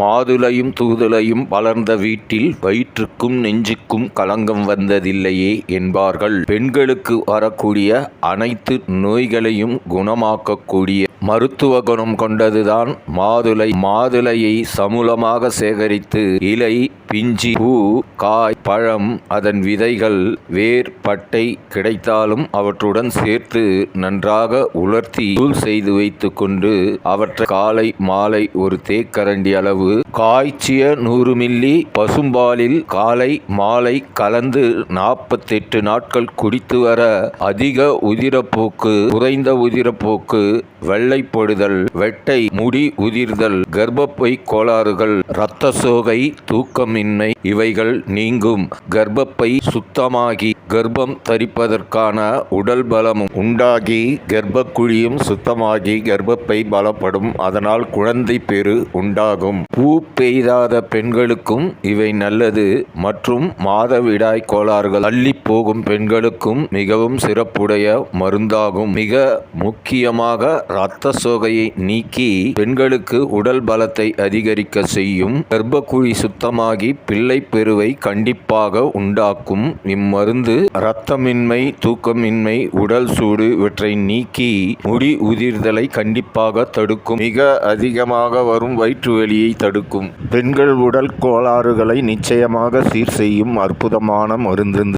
மாதுளையும் தூதுளையும் வளர்ந்த வீட்டில் வயிற்றுக்கும் நெஞ்சுக்கும் களங்கம் வந்ததில்லையே என்பார்கள். பெண்களுக்கு வரக்கூடிய அனைத்து நோய்களையும் குணமாக்கக்கூடிய மருத்துவ குணம் கொண்டதுதான் மாதுளை. மாதுளையை சமூலமாக சேகரித்து இலை, பிஞ்சி பூ, காய், பழம், அதன் விதைகள், வேர், பட்டை கிடைத்தாலும் அவற்றுடன் சேர்த்து நன்றாக உலர்த்தி தூள் செய்து வைத்துக்கொண்டு அவற்றை காலை மாலை ஒரு தேக்கரண்டி அளவு காய்ச்சிய நூறு மில்லி பசும்பாலில் காலை மாலை கலந்து நாற்பத்தெட்டு நாட்கள் குடித்து வர அதிக உதிரப்போக்கு குறைந்த உதிரப்போக்கு வெள்ளைப்படுதல் வெட்டை முடி உதிர்தல் கர்ப்பப்பை கோளாறுகள் இரத்த சோகை தூக்கமின்மை இவைகள் நீங்கும். கர்ப்பப்பை சுத்தமாகி கர்ப்பம் தரிப்பதற்கான உடல் பலமும் உண்டாகி கர்ப்பக்குழியும் சுத்தமாகி கர்ப்பப்பை பலப்படும். அதனால் குழந்தை பெரு உண்டாகும். பூ பெய்தாத பெண்களுக்கும் இவை நல்லது. மற்றும் மாதவிடாய் கோளாறுகள் அள்ளி போகும் பெண்களுக்கும் மிகவும் சிறப்புடைய மருந்தாகும். மிக முக்கியமாக இரத்த சோகையை நீக்கி பெண்களுக்கு உடல் பலத்தை அதிகரிக்க செய்யும் கர்ப்பக்குழி சுத்தமாகி பிள்ளை பெருவை கண்டிப்பாக உண்டாக்கும். இம்மருந்து இரத்தமின்மை தூக்கமின்மை உடல் சூடு இவற்றை நீக்கி முடி உதிர்தலை கண்டிப்பாக தடுக்கும். மிக அதிகமாக வரும் வயிற்று வலியை தடுக்கும். பெண்கள் உடல் கோளாறுகளை நிச்சயமாக சீர் செய்யும் அற்புதமான மருந்து